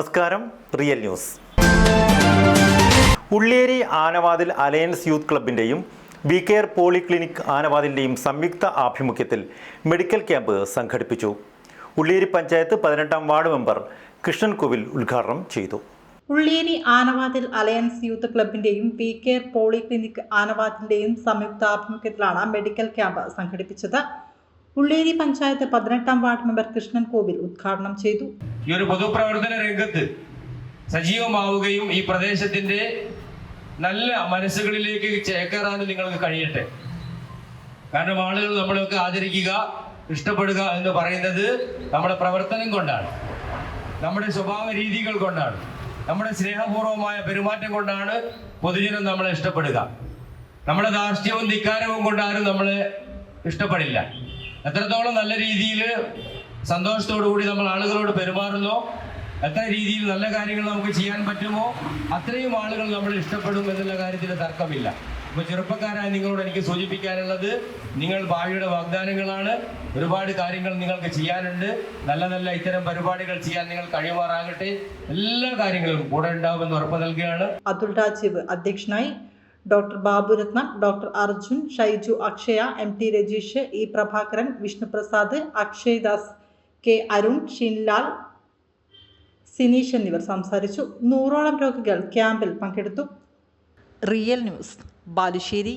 നമസ്കാരം real news. Ulliyeri Anavathil alliance youth ക്ലബിന്റെയും we care polyclinic ആനവാതിന്റെയും സംയുക്ത ആഭിമുഖ്യത്തിൽ മെഡിക്കൽ ക്യാമ്പ് സംഘടിപ്പിച്ചു. ഉള്ളിയേരി പഞ്ചായത്ത് പതിനെട്ടാം വാർഡ് മെമ്പർ കൃഷ്ണൻ കോവിൽ ഉദ്ഘാടനം ചെയ്തു. ഉള്ളിയേരി ആനവാതിൽ അലയൻസ് യൂത്ത് ക്ലബിന്റെയും വി കെയർ പോളിക്ലിനിക് ആനവാതിന്റെയും സംയുക്താഭിമുഖ്യത്തിലാണ് മെഡിക്കൽ ക്യാമ്പ് സംഘടിപ്പിച്ചത്. ഉള്ളിയേരി പഞ്ചായത്ത് പതിനെട്ടാം വാർഡ് മെമ്പർ കൃഷ്ണൻ കോവിൽ ഉദ്ഘാടനം ചെയ്തു. ഈ ഒരു പൊതുപ്രവർത്തന രംഗത്ത് സജീവമാവുകയും ഈ പ്രദേശത്തിന്റെ നല്ല മനസ്സുകളിലേക്ക് ചേക്കേറാനും നിങ്ങൾക്ക് കഴിയട്ടെ. കാരണം ആളുകൾ നമ്മളൊക്കെ ആദരിക്കുക ഇഷ്ടപ്പെടുക എന്ന് പറയുന്നത് നമ്മുടെ പ്രവർത്തനം കൊണ്ടാണ്. നമ്മുടെ സ്വഭാവ രീതികൾ കൊണ്ടാണ്. നമ്മുടെ സ്നേഹപൂർവമായ പെരുമാറ്റം കൊണ്ടാണ് പൊതുജനം നമ്മളെ ഇഷ്ടപ്പെടുക. നമ്മുടെ ധാർഷ്ട്യവും ധിക്കാരവും കൊണ്ടാരും നമ്മളെ ഇഷ്ടപ്പെടില്ല. എത്രത്തോളം നല്ല രീതിയിൽ സന്തോഷത്തോടു കൂടി നമ്മൾ ആളുകളോട് പെരുമാറുന്നോ എത്ര രീതിയിൽ നല്ല കാര്യങ്ങൾ നമുക്ക് ചെയ്യാൻ പറ്റുമോ അത്രയും ആളുകൾ നമ്മൾ ഇഷ്ടപ്പെടും എന്നുള്ള കാര്യത്തിൽ തർക്കമില്ല. അപ്പോൾ ചെറുപ്പക്കാരായ നിങ്ങളോട് എനിക്ക് സൂചിപ്പിക്കാനുള്ളത് നിങ്ങൾ ഭാവിയുടെ വാഗ്ദാനങ്ങളാണ്. ഒരുപാട് കാര്യങ്ങൾ നിങ്ങൾക്ക് ചെയ്യാനുണ്ട്. നല്ല നല്ല ഇത്തരം പരിപാടികൾ ചെയ്യാൻ നിങ്ങൾ കഴിയുമാറാകട്ടെ. എല്ലാ കാര്യങ്ങളും കൂടെ ഉണ്ടാവുമെന്ന് ഉറപ്പ് നൽകുകയാണ്. അതുൽ രാജീവ് അധ്യക്ഷനായി doctor Baburatnam doctor Arjun Shaiju Akshaya M T Rajeesh E Prabhakaran Vishnuprasad Akshay Das K Arun Shinlal Sineesh എന്നിവർ സംസാരിച്ചു. നൂറോളം രോഗികൾ ക്യാമ്പിൽ പങ്കെടുത്തു. Real news Balussery.